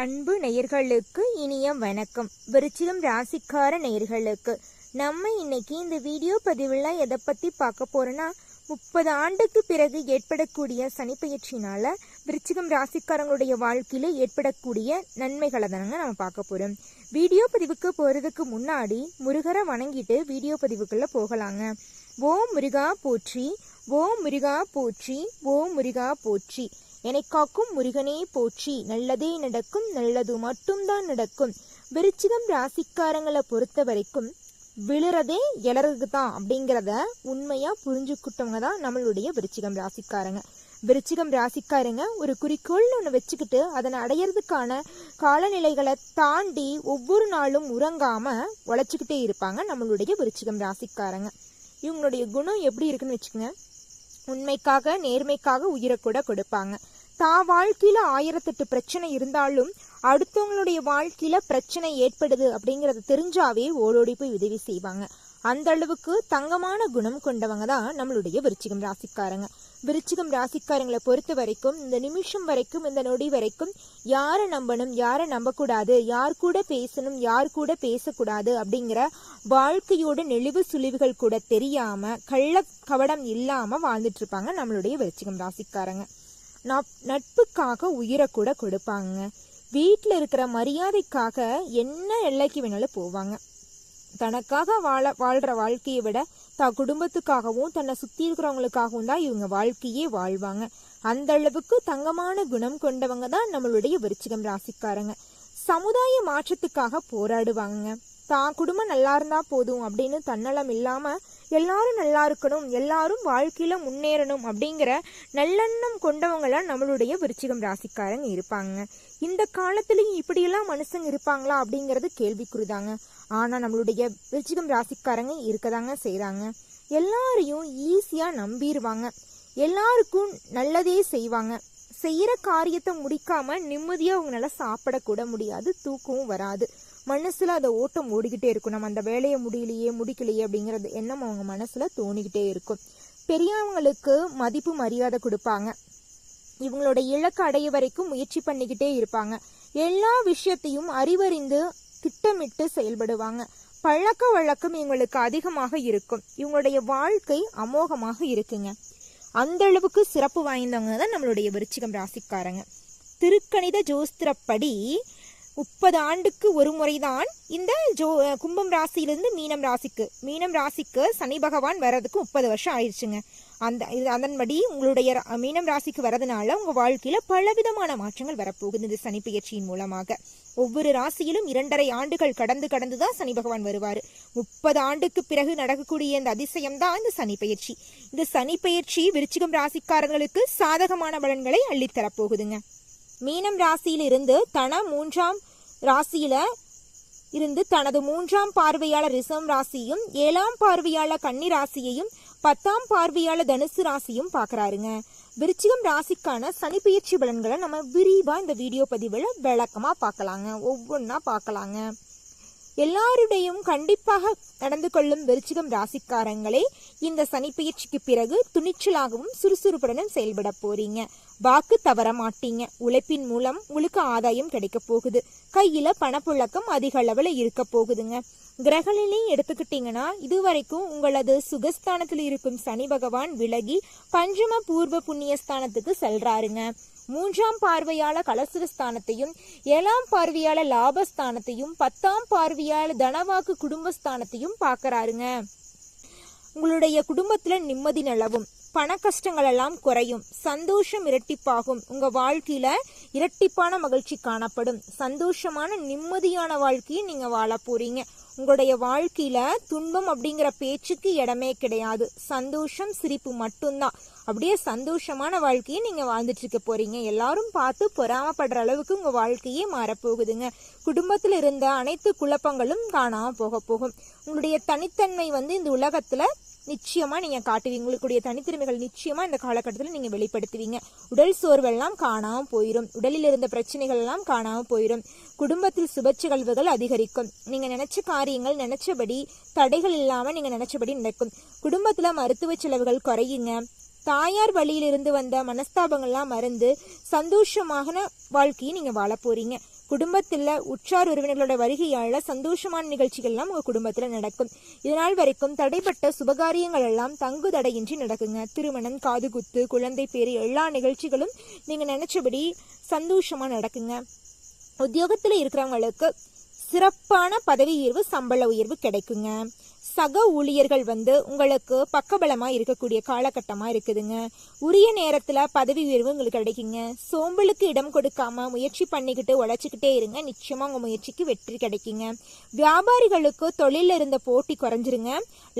அன்பு நேயர்களுக்கு இனிய வணக்கம். விருச்சிகம் ராசிக்கார நேயர்களுக்கு நம்ம இன்னைக்கு இந்த வீடியோ பதிவில் எதை பற்றி பார்க்க போறோம்னா முப்பது ஆண்டுக்கு பிறகு ஏற்படக்கூடிய சனிப்பெயர்ச்சினால விருச்சிகம் ராசிக்காரங்களுடைய வாழ்க்கையில ஏற்படக்கூடிய நன்மைகளை தானங்க நம்ம பார்க்க போறோம். வீடியோ பதிவுக்கு போறதுக்கு முன்னாடி முருகரை வணங்கிட்டு வீடியோ பதிவுக்குள்ள போகலாங்க. ஓ முருகா போற்றி ஓ முருகா போற்றி ஓ முருகா போற்றி. என்னை காக்கும் முருகனே போற்றி. நல்லதே நடக்கும் நல்லது மட்டும்தான் நடக்கும். விருச்சிகம் ராசிக்காரங்களை பொறுத்த வரைக்கும் விழுறதே எழறதுக்கு தான் அப்படிங்கிறத உண்மையாக புரிஞ்சுக்கிட்டவங்க தான் நம்மளுடைய விருச்சிகம் ராசிக்காரங்க. விருச்சிகம் ராசிக்காரங்க ஒரு குறிக்கோள்னு ஒன்று வச்சுக்கிட்டு அதனை அடையிறதுக்கான காலநிலைகளை தாண்டி ஒவ்வொரு நாளும் உறங்காமல் உழைச்சிக்கிட்டே இருப்பாங்க நம்மளுடைய விருச்சிகம் ராசிக்காரங்க. இவங்களுடைய குணம் எப்படி இருக்குன்னு வச்சுக்கோங்க. உண்மைக்காக நேர்மைக்காக உயிரை கூட கொடுப்பாங்க. தான் வாழ்க்கையில ஆயிரத்தெட்டு பிரச்சனை இருந்தாலும் அடுத்தவங்களுடைய வாழ்க்கையில பிரச்சனை ஏற்படுது அப்படிங்கிறத தெரிஞ்சாவே ஓடோடி போய் உதவி செய்வாங்க. அந்த அளவுக்கு தங்கமான குணம் கொண்டவங்க தான் நம்மளுடைய விருச்சிகம் ராசிக்காரங்க. விருச்சிகம் ராசிக்காரங்களை பொறுத்த வரைக்கும் இந்த நிமிஷம் வரைக்கும் இந்த நொடி வரைக்கும் யாரை நம்பணும் யாரை நம்பக்கூடாது யார் கூட பேசணும் யார் கூட பேசக்கூடாது அப்படிங்கிற வாழ்க்கையோட நெளிவு சுழிவுகள் கூட தெரியாம கள்ள கவடம் இல்லாம வாழ்ந்துட்டு இருப்பாங்க நம்மளுடைய விருச்சிகம் ராசிக்காரங்க. நட்புக்காக உயிரை கூட கொடுப்பாங்க. வீட்டில் இருக்கிற மரியாதைக்காக என்ன எல்லைக்கு வேணாலும் போவாங்க. தனக்காக வாழ வாழ்கிற வாழ்க்கையை விட தான் குடும்பத்துக்காகவும் தன்னை சுற்றி இருக்கிறவங்களுக்காகவும் தான் இவங்க வாழ்க்கையே வாழ்வாங்க. அந்த அளவுக்கு தங்கமான குணம் கொண்டவங்க தான் நம்மளுடைய விருச்சிகம் ராசிக்காரங்க. சமுதாய மாற்றத்துக்காக போராடுவாங்க. தான் குடும்பம் நல்லா இருந்தா போதும் அப்படின்னு தன்னலம் இல்லாம எல்லாரும் நல்லா இருக்கணும் எல்லாரும் வாழ்க்கையில முன்னேறணும் அப்படிங்கிற நல்லெண்ணம் கொண்டவங்களா நம்மளுடைய விருச்சிகம் ராசிக்காரங்க இருப்பாங்க. இந்த காலத்துலயும் இப்படியெல்லாம் மனுஷங்க இருப்பாங்களா அப்படிங்கிறது கேள்விக்குறிதாங்க. ஆனால் நம்மளுடைய விருச்சிகம் ராசிக்காரங்க இருக்கதாங்க செய்கிறாங்க எல்லாரையும் ஈஸியாக நம்பிடுவாங்க எல்லாருக்கும் நல்லதே செய்வாங்க. செய்கிற காரியத்தை முடிக்காமல் நிம்மதியாக அவங்களால சாப்பிடக்கூட முடியாது தூக்கமும் வராது. மனசில் அதை ஓட்டம் ஓடிக்கிட்டே இருக்கும். நம்ம அந்த வேலையை முடியலையே முடிக்கலையே அப்படிங்கிறது எண்ணம் அவங்க மனசில் தோணிக்கிட்டே இருக்கும். பெரியவங்களுக்கு மதிப்பு மரியாதை கொடுப்பாங்க. இவங்களோட இலக்கு அடைய வரைக்கும் முயற்சி பண்ணிக்கிட்டே இருப்பாங்க. எல்லா விஷயத்தையும் அறிவறிந்து திட்டமிட்டு செயல்படுவாங்க. பழக்க வழக்கம் இவங்களுக்கு அதிகமாக இருக்கும். இவங்களுடைய வாழ்க்கை அமோகமாக இருக்குங்க. அந்த அளவுக்கு சிறப்பு வாய்ந்தவங்க தான் நம்மளுடைய விருச்சிகம் ராசிக்காரங்க. திருக்கணித ஜோஸ்திரப்படி முப்பது ஆண்டுக்கு ஒரு முறைதான் இந்த ஜோ கும்பம் ராசியிலிருந்து மீனம் ராசிக்கு மீனம் ராசிக்கு சனி பகவான் வர்றதுக்கு முப்பது வருஷம் ஆயிடுச்சுங்க. அந்த இது அதன்படி உங்களுடைய மீனம் ராசிக்கு வரதுனால உங்கள் வாழ்க்கையில் பலவிதமான மாற்றங்கள் வரப்போகுது இந்த சனி பயிற்சியின் மூலமாக. ஒவ்வொரு ராசியிலும் இரண்டரை ஆண்டுகள் கடந்து கடந்து தான் சனி பகவான் வருவார். முப்பது ஆண்டுக்கு பிறகு நடக்கக்கூடிய இந்த அதிசயம் தான் இந்த சனி பயிற்சி இந்த சனி பயிற்சி விருச்சிகம் ராசிக்காரங்களுக்கு சாதகமான பலன்களை அள்ளித்தரப்போகுதுங்க. மீனம் ராசியிலிருந்து தன மூன்றாம் ராசியில இருந்து தனது மூன்றாம் பார்வையாளர் ரிசம் ராசியும் ஏழாம் பார்வையாளர் கன்னி ராசியையும் பத்தாம் பார்வையாளர் தனுசு ராசியும் பாக்குறாருங்க விருச்சிகம் ராசிக்கான சனி பயிற்சி பலன்களை நம்ம விரிவா இந்த வீடியோ பதிவில் விளக்கமா பார்க்கலாங்க. ஒவ்வொன்றா பார்க்கலாங்க. எல்லாருடையும் கண்டிப்பாக நடந்து கொள்ளும் விருச்சிகம் ராசிக்காரங்களே இந்த சனி பிறகு துணிச்சலாகவும் சுறுசுறுப்புடனும் செயல்பட போறீங்க. வாக்கு தவற மாட்டீங்க. உழைப்பின் மூலம் உங்களுக்கு ஆதாயம் கிடைக்க போகுது. கையில பணப்புழக்கம் அதிக அளவுல இருக்க போகுதுங்க. கிரகநிலையும் எடுத்துக்கிட்டீங்கன்னா இதுவரைக்கும் உங்களது சுகஸ்தானத்தில் இருக்கும் சனி பகவான் விலகி பஞ்சம பூர்வ புண்ணியஸ்தானத்துக்கு செல்றாருங்க. மூன்றாம் பார்வையாள கலசுரஸ்தானத்தையும் ஏழாம் பார்வையாள லாபஸ்தானத்தையும் பத்தாம் பார்வையாள தனவாக்கு குடும்பஸ்தானத்தையும் பார்க்கறாருங்க. உங்களுடைய குடும்பத்துல நிம்மதி நிலவும் பண கஷ்டங்கள் எல்லாம் குறையும் சந்தோஷம் இரட்டிப்பாகும் உங்க வாழ்க்கையில இரட்டிப்பான மகிழ்ச்சி காணப்படும் சந்தோஷமான நிம்மதியான வாழ்க்கையை நீங்க வாழ போறீங்க. உங்களுடைய வாழ்க்கையில துன்பம் அப்படிங்கிற பேச்சுக்கு இடமே கிடையாது சந்தோஷம் சிரிப்பு மட்டும்தான். அப்படியே சந்தோஷமான வாழ்க்கையை நீங்க வாழ்ந்துட்டு இருக்க போறீங்க. எல்லாரும் பார்த்து பொறாமப்படுற அளவுக்கு உங்க வாழ்க்கையே மாறப்போகுதுங்க. குடும்பத்தில் இருந்த அனைத்து குழப்பங்களும் காணாம போக போகும். உங்களுடைய தனித்தன்மை வந்து இந்த உலகத்துல நிச்சயமா நீங்க காட்டுவீங்க. உங்களுடைய தனித்திறமைகள் நிச்சயமா இந்த காலகட்டத்தில் நீங்க வெளிப்படுத்துவீங்க. உடல் சோர்வெல்லாம் காணாம போயிடும் உடலில் இருந்த பிரச்சனைகள் எல்லாம் காணாம போயிடும் குடும்பத்தில் சுபச்சகழ்வுகள் அதிகரிக்கும். நீங்க நினைச்ச காரியங்கள் நினைச்சபடி தடைகள் இல்லாம நீங்க நினைச்சபடி நடக்கும். குடும்பத்துல மருத்துவ செலவுகள் குறையுங்க. தாயார் வழியிலிருந்து வந்த மனஸ்தாபங்கள்லாம் மறந்து சந்தோஷமான வாழ்க்கையை நீங்கள் வாழ போகிறீங்க குடும்பத்தில் உற்றார் உறவினர்களோட வருகையால் சந்தோஷமான நிகழ்ச்சிகள்லாம் உங்கள் குடும்பத்தில் நடக்கும். இதனால் வரைக்கும் தடைப்பட்ட சுபகாரியங்கள் எல்லாம் தங்கு தடையின்றி நடக்குங்க. திருமணம் காதுகுத்து குழந்தை பேர் எல்லா நிகழ்ச்சிகளும் நீங்கள் நினச்சபடி சந்தோஷமாக நடக்குங்க. உத்தியோகத்தில் இருக்கிறவங்களுக்கு சிறப்பான பதவி உயர்வு சம்பள உயர்வு கிடைக்குங்க. சக ஊழியர்கள் வந்து உங்களுக்கு பக்கபலமாக இருக்கக்கூடிய காலகட்டமாக இருக்குதுங்க. உரிய நேரத்தில் பதவி உயர்வு உங்களுக்கு கிடைக்குங்க. சோம்பலுக்கு இடம் கொடுக்காம முயற்சி பண்ணிக்கிட்டு உழைச்சிக்கிட்டே இருங்க. நிச்சயமாக உங்கள் முயற்சிக்கு வெற்றி கிடைக்குங்க. வியாபாரிகளுக்கு தொழிலில் இருந்த போட்டி குறைஞ்சிருங்க.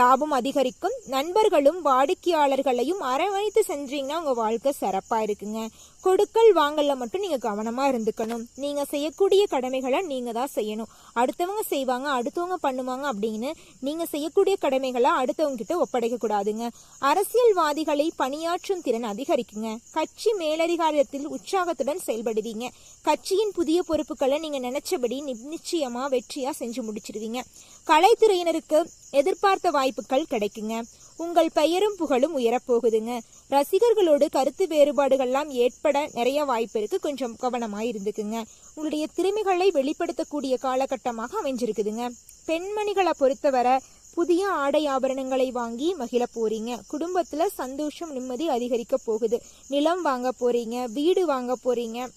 லாபம் அதிகரிக்கும். நண்பர்களும் வாடிக்கையாளர்களையும் அரவணைத்து செஞ்சீங்கன்னா உங்கள் வாழ்க்கை சிறப்பாக இருக்குங்க. கொடுக்கல் வாங்கல மட்டும் நீங்க கவனமா இருந்துக்கணும். நீங்க செய்யக்கூடிய கடமைகளை நீங்க தான் செய்யணும். அடுத்தவங்க செய்வாங்க அடுத்தவங்க பண்ணுவாங்க அப்படின்னு நீங்க செய்யக்கூடிய கடமைகளை அடுத்தவங்க கிட்ட ஒப்படைக்க கூடாதுங்க. அரசியல்வாதிகளை பணியாற்றும் திறன் அதிகரிக்குங்க. கட்சி மேலதிகாரத்தில் உற்சாகத்துடன் செயல்படுவீங்க. கட்சியின் புதிய பொறுப்புகளை நீங்க நினைச்சபடி நி- நிச்சயமா வெற்றியா செஞ்சு முடிச்சிருவீங்க. கலைத்துறையினருக்கு எதிர்பார்த்த வாய்ப்புகள் கிடைக்குங்க. உங்கள் பெயரும் புகழும் உயரப்போகுதுங்க. ரசிகர்களோடு கருத்து வேறுபாடுகள்லாம் ஏற்பட நிறைய வாய்ப்பு இருக்கு. கொஞ்சம் கவனமாக இருந்துக்குங்க. உங்களுடைய திறமைகளை வெளிப்படுத்தக்கூடிய காலகட்டமாக அமைஞ்சிருக்குதுங்க. பெண்மணிகளை பொறுத்தவரை புதிய ஆடை ஆபரணங்களை வாங்கி மகிழ போறீங்க. குடும்பத்துல சந்தோஷம் நிம்மதி அதிகரிக்க போகுது. நிலம் வாங்க போறீங்க வீடு வாங்க போறீங்க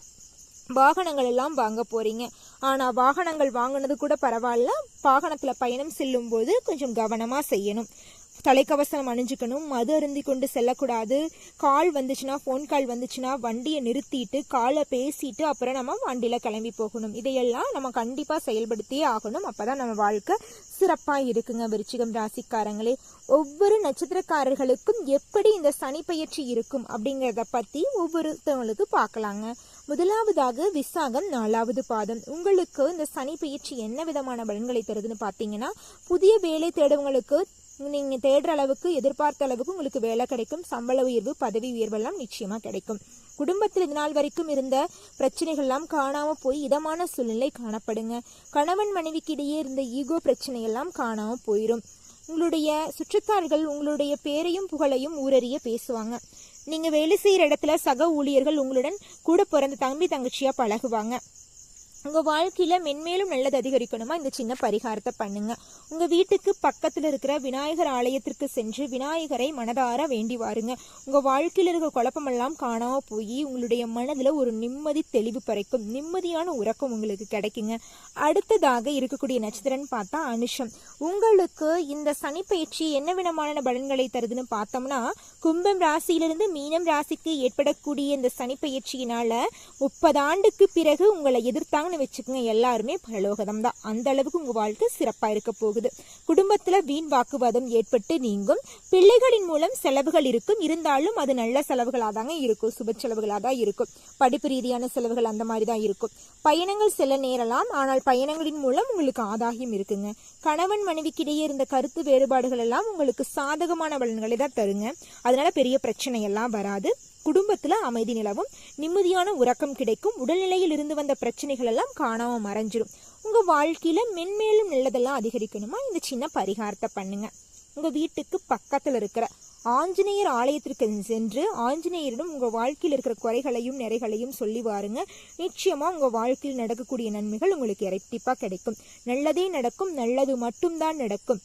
வாகனங்கள் எல்லாம் வாங்க போறீங்க. ஆனா வாகனங்கள் வாங்கினது கூட பரவாயில்ல. வாகனத்துல பயணம் செல்லும் போது கொஞ்சம் கவனமா செய்யணும். தலைக்கவசம் அணிஞ்சுக்கணும் மது அருந்தி கொண்டு செல்லக்கூடாது. கால் வந்துச்சுன்னா ஃபோன் கால் வந்துச்சுன்னா வண்டியை நிறுத்திட்டு காலை பேசிட்டு அப்புறம் நம்ம வண்டியில் கிளம்பி போகணும். இதையெல்லாம் நம்ம கண்டிப்பாக செயல்படுத்தியே ஆகணும். அப்பதான் நம்ம வாழ்க்கை சிறப்பாக இருக்குங்க விருச்சிகம் ராசிக்காரங்களே. ஒவ்வொரு நட்சத்திரக்காரர்களுக்கும் எப்படி இந்த சனி பயிற்சி இருக்கும் அப்படிங்கிறத பற்றி ஒவ்வொருத்தவங்களுக்கு பார்க்கலாங்க. முதலாவதாக விசாகம் நாலாவது பாதம். உங்களுக்கு இந்த சனி பயிற்சி என்ன விதமான பலன்களை தருதுன்னு பார்த்தீங்கன்னா புதிய வேலை தேடுவங்களுக்கு நீங்கள் தேடுற அளவுக்கு எதிர்பார்த்த அளவுக்கு உங்களுக்கு வேலை கிடைக்கும். சம்பள உயர்வு பதவி உயர்வெல்லாம் நிச்சயமாக கிடைக்கும். குடும்பத்தில் இது நாள் வரைக்கும் இருந்த பிரச்சனைகள்லாம் காணாமல் போய் இதமான சூழ்நிலை காணப்படுங்க. கணவன் மனைவிக்கு இடையே இருந்த ஈகோ பிரச்சனையெல்லாம் காணாமல் போயிடும் உங்களுடைய சுற்றத்தார்கள் உங்களுடைய பேரையும் புகழையும் ஊரறிய பேசுவாங்க. நீங்கள் வேலை செய்கிற இடத்துல சக ஊழியர்கள் உங்களுடன் கூட பிறந்த தம்பி தங்கச்சியாக பழகுவாங்க. உங்கள் வாழ்க்கையில் மென்மேலும் நல்லது அதிகரிக்கணுமா? இந்த சின்ன பரிகாரத்தை பண்ணுங்க. உங்கள் வீட்டுக்கு பக்கத்தில் இருக்கிற விநாயகர் ஆலயத்திற்கு சென்று விநாயகரை மனதார வேண்டி வாருங்க. உங்கள் வாழ்க்கையில் இருக்கிற குழப்பமெல்லாம் காணாமல் போய் உங்களுடைய மனதில் ஒரு நிம்மதி தெளிவு பறைக்கும் நிம்மதியான உறக்கம் உங்களுக்கு கிடைக்குங்க. அடுத்ததாக இருக்கக்கூடிய நட்சத்திரம்னு பார்த்தா அனுஷம். உங்களுக்கு இந்த சனிப்பயிற்சி என்ன விதமான பலன்களை தருதுன்னு பார்த்தோம்னா கும்பம் ராசியிலிருந்து மீனம் ராசிக்கு ஏற்படக்கூடிய இந்த சனிப்பயிற்சியினால முப்பது ஆண்டுக்கு பிறகு உங்களை எதிர்த்தாங்கன்னு வச்சுக்கோங்க. எல்லாருமே பரலோகதம் தான். அந்த அளவுக்கு உங்க வாழ்க்கை சிறப்பா இருக்க போகுது. குடும்பத்துல வீண் வாக்குவாதம் ஏற்பட்டு நீங்கும். பிள்ளைகளின் மூலம் செலவுகள் இருக்கும். இருந்தாலும் அது நல்ல செலவுகளாக தாங்க இருக்கும். சுப செலவுகளாக தான் இருக்கும். படிப்பு ரீதியான செலவுகள் அந்த மாதிரி தான் இருக்கும். பயணங்கள் செல்ல நேரலாம். ஆனால் பயணங்களின் மூலம் உங்களுக்கு ஆதாயம் இருக்குங்க. கணவன் மனைவிக்கிடையே இருந்த கருத்து வேறுபாடுகள் எல்லாம் உங்களுக்கு சாதகமான பலன்களை தான் தருங்க. அதனால பெரிய பிரச்சனை எல்லாம் வராது. குடும்பத்தில் அமைதி நிலவும் நிம்மதியான உறக்கம் கிடைக்கும் உடல்நிலையில் இருந்து வந்த பிரச்சனைகள் எல்லாம் காணாமல் மறைஞ்சிடும் உங்கள் வாழ்க்கையில் மென்மேலும் நல்லதெல்லாம் அதிகரிக்கணுமா? இந்த சின்ன பரிகாரத்தை பண்ணுங்க. உங்கள் வீட்டுக்கு பக்கத்தில் இருக்கிற ஆஞ்சநேயர் ஆலயத்திற்கு சென்று ஆஞ்சநேயரிடம் உங்கள் வாழ்க்கையில் இருக்கிற குறைகளையும் நிறைகளையும் சொல்லி வாருங்க. நிச்சயமாக உங்கள் வாழ்க்கையில் நடக்கக்கூடிய நன்மைகள் உங்களுக்கு இரட்டிப்பாக கிடைக்கும். நல்லதே நடக்கும் நல்லது மட்டும்தான் நடக்கும்.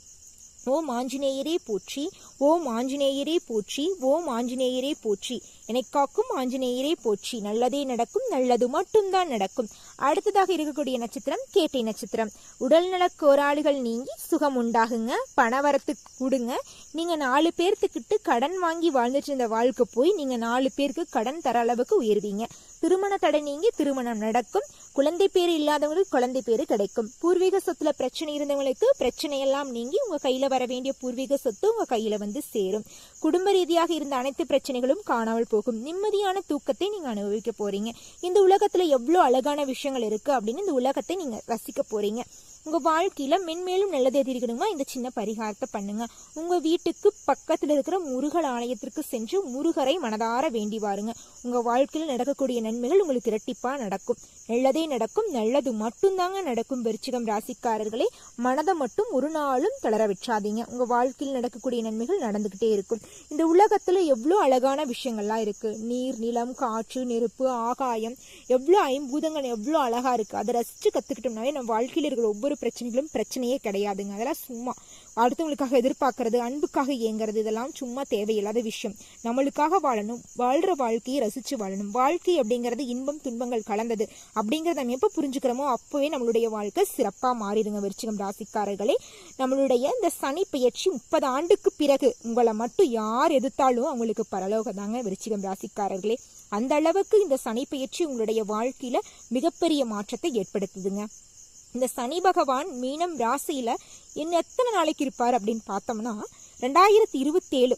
ஓம் ஆஞ்சநேயரே போற்றி ஓம் ஆஞ்சநேயரே போற்றி ஓம் ஆஞ்சநேயரே போற்றி. என்னை காக்கும் ஆஞ்சநேயரே போற்றி. நல்லதே நடக்கும் நல்லது மட்டும்தான் நடக்கும். அடுத்ததாக இருக்கக்கூடிய நட்சத்திரம் கேட்டை நட்சத்திரம். உடல்நலக் கோராளிகள் நீங்கி சுகம் உண்டாகுங்க. பணவரத்து கொடுங்க. நீங்க நாலு பேர்த்துக்கிட்டு கடன் வாங்கி வாழ்ந்துட்டு இருந்த வாழ்க்கை போய் நீங்க நாலு பேருக்கு கடன் தர அளவுக்கு உயர்வீங்க. திருமண தடை நீங்கி திருமணம் நடக்கும். குழந்தை பேர் இல்லாதவங்களுக்கு குழந்தை பேரு கிடைக்கும். பூர்வீக சொத்துல பிரச்சனை இருந்தவங்களுக்கு பிரச்சனை எல்லாம் நீங்கி உங்க கையில வர வேண்டிய பூர்வீக சொத்து உங்க கையில வந்து சேரும். குடும்ப ரீதியாக இருந்த அனைத்து பிரச்சனைகளும் காணாமல் போகும். போகும் நிம்மதியான தூக்கத்தை நீங்க அனுபவிக்க போறீங்க. இந்த உலகத்துல எவ்வளவு அழகான விஷயங்கள் இருக்கு அப்படின்னு இந்த உலகத்தை நீங்க ரசிக்க போறீங்க. உங்கள் வாழ்க்கையில் மென்மேலும் நல்லதே தெரிவிக்கணுமா இந்த சின்ன பரிகாரத்தை பண்ணுங்க. உங்கள் வீட்டுக்கு பக்கத்தில் இருக்கிற முருகல் ஆலயத்திற்கு சென்று முருகரை மனதார வேண்டி வாருங்க. உங்கள் வாழ்க்கையில் நடக்கக்கூடிய நன்மைகள் உங்களுக்கு இரட்டிப்பாக நடக்கும். நல்லதே நடக்கும் நல்லது மட்டும்தாங்க நடக்கும் விருச்சிகம் ராசிக்காரர்களே. மனதை மட்டும் ஒரு நாளும் தளர விட்டுறாதீங்க உங்கள் வாழ்க்கையில் நடக்கக்கூடிய நன்மைகள் நடந்துக்கிட்டே இருக்கும். இந்த உலகத்தில் எவ்வளோ அழகான விஷயங்கள்லாம் இருக்குது நீர் நிலம் காற்று நெருப்பு ஆகாயம். எவ்வளோ ஐம்பூதங்கள் எவ்வளோ அழகாக இருக்குது அதை ரசிச்சு கற்றுக்கிட்டோம்னாவே நம்ம வாழ்க்கையில் இருக்கிற ஒவ்வொரு பிரச்சனைகளும் பிரச்சனையே கிடையாதுங்க. அதெல்லாம் சும்மா அடுத்தவங்களுக்காக எதிர்பார்க்கறது அன்புக்காக ஏங்குறது இதெல்லாம் சும்மா தேவையில்லாத விஷயம். நம்மளுக்காக வாழணும் வாழ்ற வாழ்க்கையை ரசிச்சு வாழணும். வாழ்க்கை அப்படிங்கிறது இன்பம் துன்பங்கள் கலந்தது அப்படிங்கிறத நம்ம எப்போ புரிஞ்சுக்கிறோமோ அப்போவே நம்மளுடைய வாழ்க்கை சிறப்பாக மாறிடுங்க விருச்சிகம் ராசிக்காரர்களே. நம்மளுடைய இந்த சனி பயிற்சி முப்பது ஆண்டுக்கு பிறகு உங்களை மட்டும் யார் எதிர்த்தாலும் அவங்களுக்கு பரலோக தாங்க விருச்சிகம் ராசிக்காரர்களே. அந்த அளவுக்கு இந்த சனி பயிற்சி உங்களுடைய வாழ்க்கையில மிகப்பெரிய மாற்றத்தை ஏற்படுத்துதுங்க. இந்த சனி பகவான் மீனம் ராசியில் இன்னும் எத்தனை நாளைக்கு இருப்பார் அப்படின்னு பார்த்தோம்னா ரெண்டாயிரத்தி இருபத்தேழு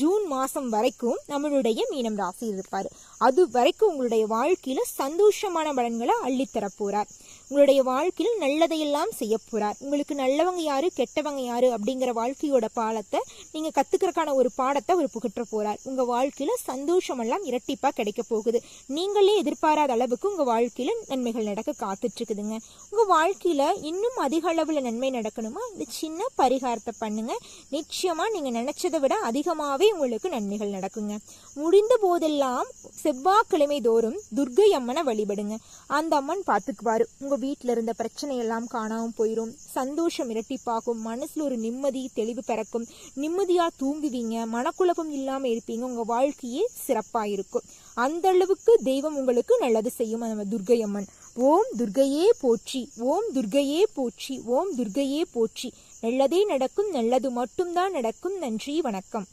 ஜூன் மாதம் வரைக்கும் நம்மளுடைய மீனம் ராசியில் இருப்பார். அது வரைக்கும் உங்களுடைய வாழ்க்கையில் சந்தோஷமான பலன்களை அள்ளித்தரப்போகிறார் உங்களுடைய வாழ்க்கையில் நல்லதையெல்லாம் செய்ய போகிறார் உங்களுக்கு நல்லவங்க யார் கெட்டவங்க யார் அப்படிங்கிற வாழ்க்கையோட பாலத்தை நீங்கள் கற்றுக்கிறக்கான ஒரு பாடத்தை அவர் புகற்ற போகிறார் உங்கள் வாழ்க்கையில் சந்தோஷமெல்லாம் இரட்டிப்பாக கிடைக்க போகுது. நீங்களே எதிர்பாராத அளவுக்கு உங்கள் வாழ்க்கையில் நன்மைகள் நடக்க காத்துட்ருக்குதுங்க. உங்கள் வாழ்க்கையில் இன்னும் அதிக அளவில் நன்மை நடக்கணுமா? இந்த சின்ன பரிகாரத்தை பண்ணுங்கள் நிச்சயமாக நீங்கள் நினச்சதை விட அதிகமாகவே உங்களுக்கு நன்மைகள் நடக்குங்க. முடிந்த போதெல்லாம் செவ்வாய்க்கிழமை தோறும் துர்கை அம்மனை வழிபடுங்க. அந்த அம்மன் பார்த்துக்குவாரு. உங்க வீட்டில் இருந்த பிரச்சனையெல்லாம் காணாமல் போயிடும் சந்தோஷம் இரட்டிப்பாகும். மனசுல ஒரு நிம்மதி தெளிவு பிறக்கும். நிம்மதியா தூங்குவீங்க. மனக்குழப்பம் இல்லாம இருப்பீங்க. உங்க வாழ்க்கையே சிறப்பா இருக்கும் அந்த அளவுக்கு தெய்வம் உங்களுக்கு நல்லது செய்யும். நம்ம துர்கை அம்மன். ஓம் துர்கையே போற்றி. ஓம் துர்கையே போற்றி. ஓம் துர்கையே போற்றி. நல்லதே நடக்கும். நல்லது மட்டும்தான் நடக்கும். நன்றி வணக்கம்.